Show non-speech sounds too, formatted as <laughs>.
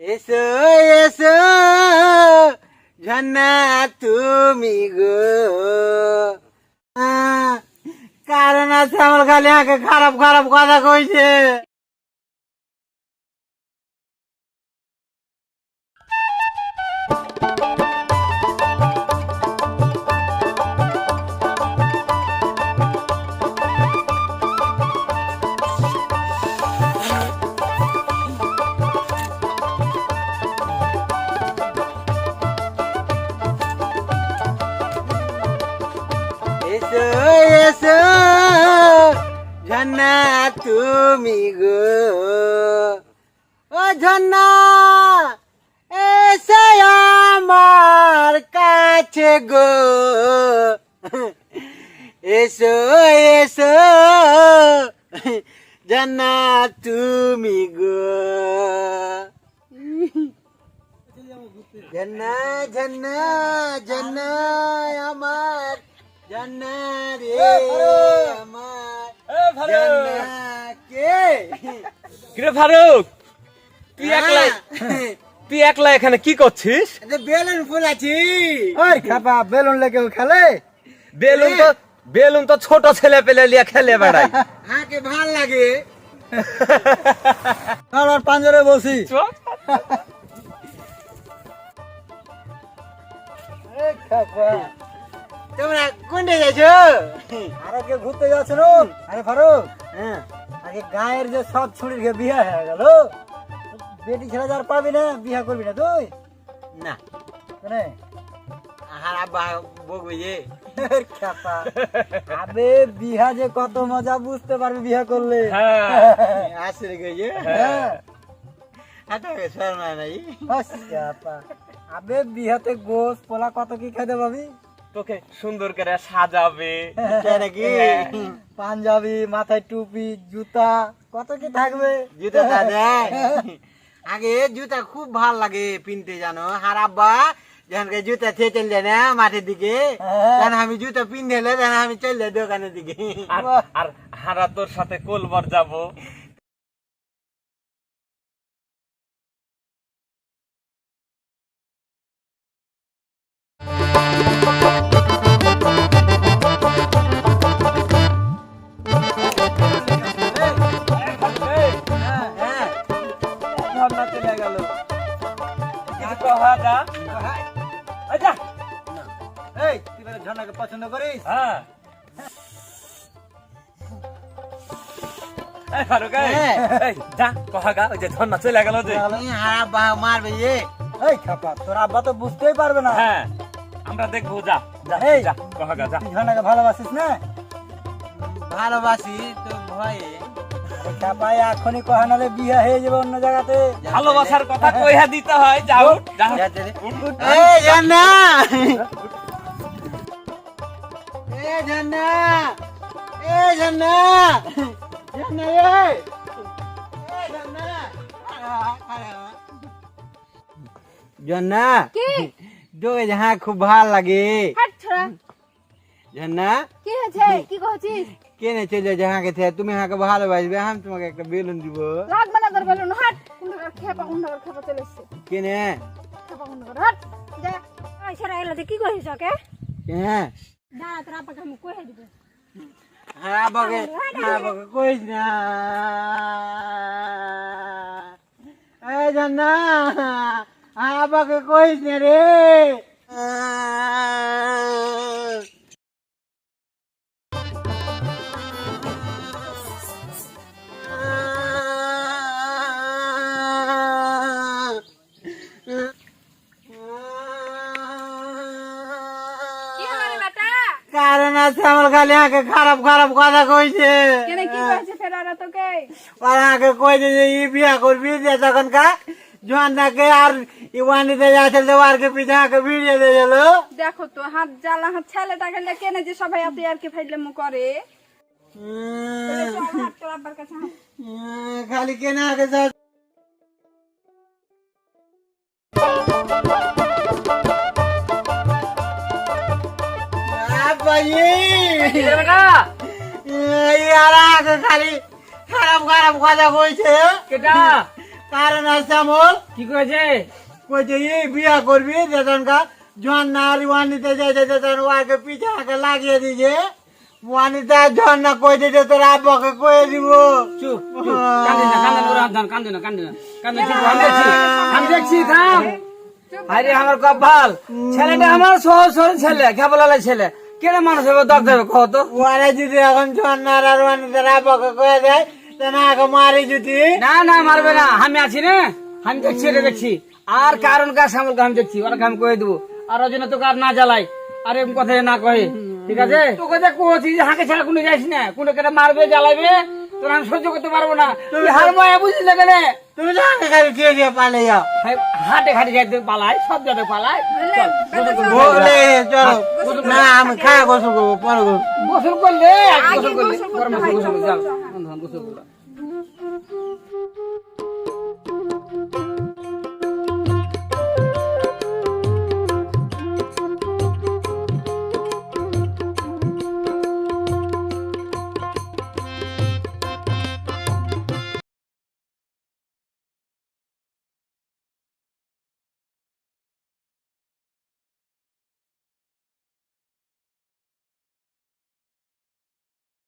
এসো এসো ঝন্না তুমি গো। কারণ আছে আমার খালি আগে খারাপ খারাপ কথা কইছে। এসো এসো ঝন্না তুমি গো। ও ঝন্না এসে আমার কাছে গো। এসো এসো ঝন্না তুমি গো। ঝন্না ঝন্না ঝন্না আমার ঝন্না আমার ঝন্না কিরে ফারুক তুই একলা তুই একলা এখানে কি করছিস? বেলুন ফুল ওই খাপা বেলুন লেগে খেলে। বেলুন তো বেলুন তো ছোট ছেলে পেলে লিয়ে খেলে বেড়াই হাকে ভালো লাগে। আমার পাঞ্জরে বসি। খাপা। তোমরা কোনটা যাইছো? আরও কে ঘুরতে যাচ্ছে আরে ফারুক হ্যাঁ। আগে গায়ের যে সব ছুরির গে বিয়ে হয়ে গেল। বেটি ছেলে যার পাবি না বিয়ে করবি না তুই? না। কেনে? বকবে যে। আবে বিহা যে কত মজা বুঝতে পারবি বিয়ে করলে। হ্যাঁ। আসলে হ্যাঁ। আবে বিহাতে গোস পোলা কত কি খেতে পাবি? তোকে সুন্দর করে সাজাবে। <laughs> কেন কি <laughs> পাঞ্জাবি মাথায় টুপি জুতা কত কি থাকবে? <laughs> জুতা আগে জুতা খুব ভালো লাগে পিনতে জানো? আর আব্বা যখন জুতা চলে যায় না মাঠের দিকে হ্যাঁ। তখন আমি জুতা পিনলে তখন আমি চলে দোকানের দিকে। আর আর হারা তোর সাথে কোলবার যাব। ঝর্ণাকে পছন্দ করিস? হ্যাঁ। ফারুক এই, হ্যাঁ। এই, যা কহা গা ওই যে ঝর্ণা চলে গেল যে। আব্বা মারবে যে এই খাপা তোর আব্বা তো বুঝতেই পারবে না। হ্যাঁ আমরা দেখব যা যা যা কহা গা যা। ঝর্ণাকে ভালোবাসিস না? ভালোবাসি তো ভয়ে। এই এখনই কহা নালে বিয়ে হয়ে যাবে অন্য জায়গাতে। ভালোবাসার কথা কইয়া দিতে হয় যাও যাও যাতে রে। এই ঝন্না এ ঝন্না এ ঝন্না ঝন্না রে এ ঝন্না ঝন্না কি তোকে যাহা খুব ভালো লাগে হাট ছোড়া ঝন্না কি হয়েছে কি কহছিস কেনে চলে যাহাকে থেকে তুমি হাকে ভালোবাসবে আমি তোমাকে একটা বেলুন দিব লাগবে না তোর বেলুন হাট কুন্ডাকার খেপা কুন্ডাকার খেপা চলে এসছে কেনে খেপা কুন্ডাকার হাট যা আই ছোড়া এলা কি করিস ওকে হ্যাঁ না তোর আপাকে আমি কয়ে দিব হ্যাঁ বকে হ্যাঁ বকে কইস না এই জান্না হ্যাঁ বকে কইস না রে কি আছে আমার খালি আগে খারাপ খারাপ কথা কইছে। কেন কি কইছে ফের ওরা তোকে? আর আগে কইছে যে ই বিয়া করবি যে তখন কা জোয়ানটাকে আর ইওয়ানিতে যাচ্ছে তো আর কে পিঠা কে ভিড়িয়ে দিয়ে গেল। দেখো তো হাত জ্বালা হাত ছেলেটাকে লে কেনে যে সবাই এত আর কি ফাইলে মু করে। খালি কেনা আগে যা- আব্বাই বেটা ইয়ারা খালি খারাপ খারাপ কথা কইছে। কেটা? কারণ আছে আমল। কি করেছে কইছে এই বিয়া করবি যেতনকা জন নারী ওয়ানিতে যাইতে যেতন ওয়াকে পিছে আগে লাগিয়ে দিছে। ওয়ানিতে জন না কই দিতে তোর আব্বাকে কয়ে দিব। চুপ চুপ। না কান্দি না রামদান কান্দি না কান্দি না। কান্দি না আমি দেখছি আমি দেখছি থাম। আরে আমার কপাল। ছেলেটা আমার সহজ সরল ছেলে খেপলালা ছেলে। কেন মানুষ হবে দেবে কত ওরা যদি এখন ঝর্ণার আর বকা করে দেয় না এখন মারি যদি। না না মারবে না। আমি আছি না আমি দেখছি এটা দেখছি। আর কারণ কার সামল আমি দেখছি ওরা কাম কয়ে দেবো। আর ওই জন্য তোকে আর না জ্বালাই। আর এরকম কথা না কহে ঠিক আছে? তোকে যে কোচি হাঁকে ছাড়া কোনো যাইস না। কোনো কেটে মারবে জ্বালাবে। তোর আমি সহ্য করতে পারব না। তুমি হার মায়া বুঝলে না কেন? তুমি তো আগে খালি দিয়ে দিয়ে পালে যাও হাটে খাটে যাইতে পালাই সব জায়গায় পালাই। গোসল। বলে চলো। না আমি খায় গোসল করব পরে গোসল করলে গোসল করলে গোসল পরে হয় গোসল করবি, চল। চল।